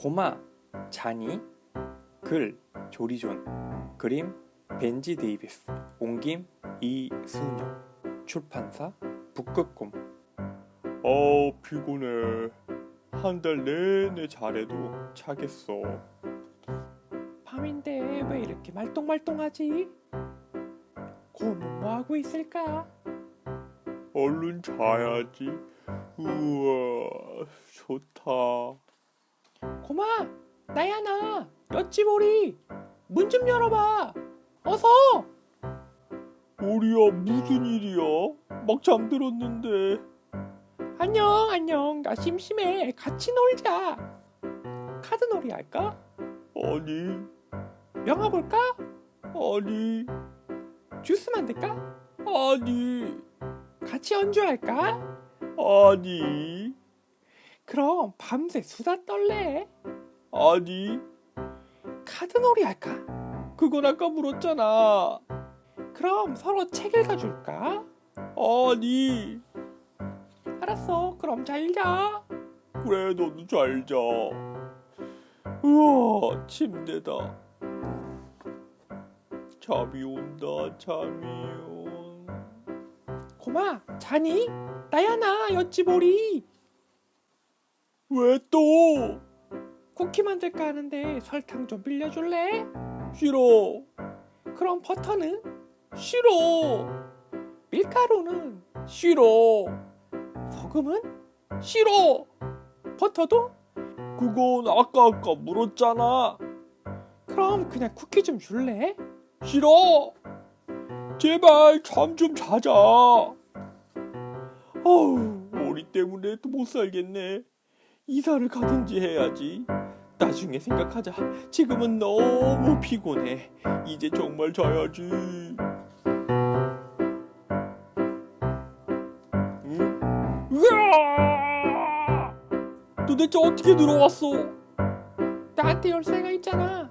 고마, 자니, 글, 조리존, 그림, 벤지 데이비스, 옮김, 이순영, 출판사, 북극곰. 어, 피곤해. 한 달 내내 잘해도 차겠어. 밤인데 왜 이렇게 말똥말똥하지? 곰은 뭐 하고 있을까? 얼른 자야지. 우와, 좋다. 고마, 나야 나, 엿지보리, 문 좀 열어봐. 어서. 우리야, 무슨 일이야? 막 잠들었는데. 안녕, 안녕. 나 심심해. 같이 놀자. 카드놀이 할까? 아니, 영화 볼까? 아니, 주스 만들까? 아니, 같이 연주할까? 아니, 그럼 밤새 수다 떨래. 아니. 카드놀이 할까? 그건 아까 물었잖아. 그럼 서로 책 읽어줄까? 아니, 알았어. 그럼 잘 자. 그래, 너도 잘 자. 우와, 침대다. 잠이 온다, 잠이 온. 고마, 자니? 나야 나, 엿지보리. 왜 또? 쿠키 만들까 하는데 설탕 좀 빌려줄래? 싫어, 그럼 버터는? 싫어, 밀가루는? 싫어, 소금은? 싫어. 버터도? 그건 아까 아까 물었잖아. 그럼 그냥 쿠키 좀 줄래? 싫어. 제발 잠 좀 자자. 어우, 머리 때문에 또 못 살겠네. 이사를 가든지 해야지. 나중에 생각하자. 지금은 너무 피곤해. 이제 정말 자야지. 응? 으아! 도대체 어떻게 들어왔어? 나한테 열쇠가 있잖아.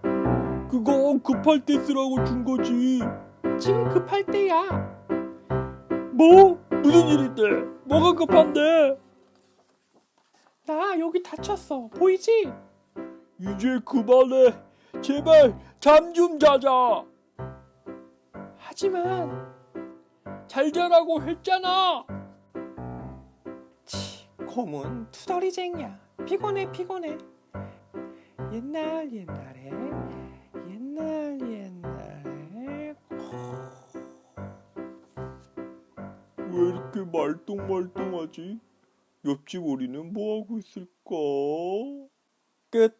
그거 급할 때 쓰라고 준 거지. 지금 급할 때야. 뭐? 무슨 일인데? 뭐가 급한데? 나 여기 다쳤어. 보이지? 이제 그만해. 제발 잠 좀 자자. 하지만 잘 자라고 했잖아. 치, 곰은 투덜이쟁이야. 피곤해 피곤해. 옛날 옛날에 옛날 옛날에 왜 이렇게 말똥말똥하지? 옆집 우리는 뭐하고 있을까? 끝!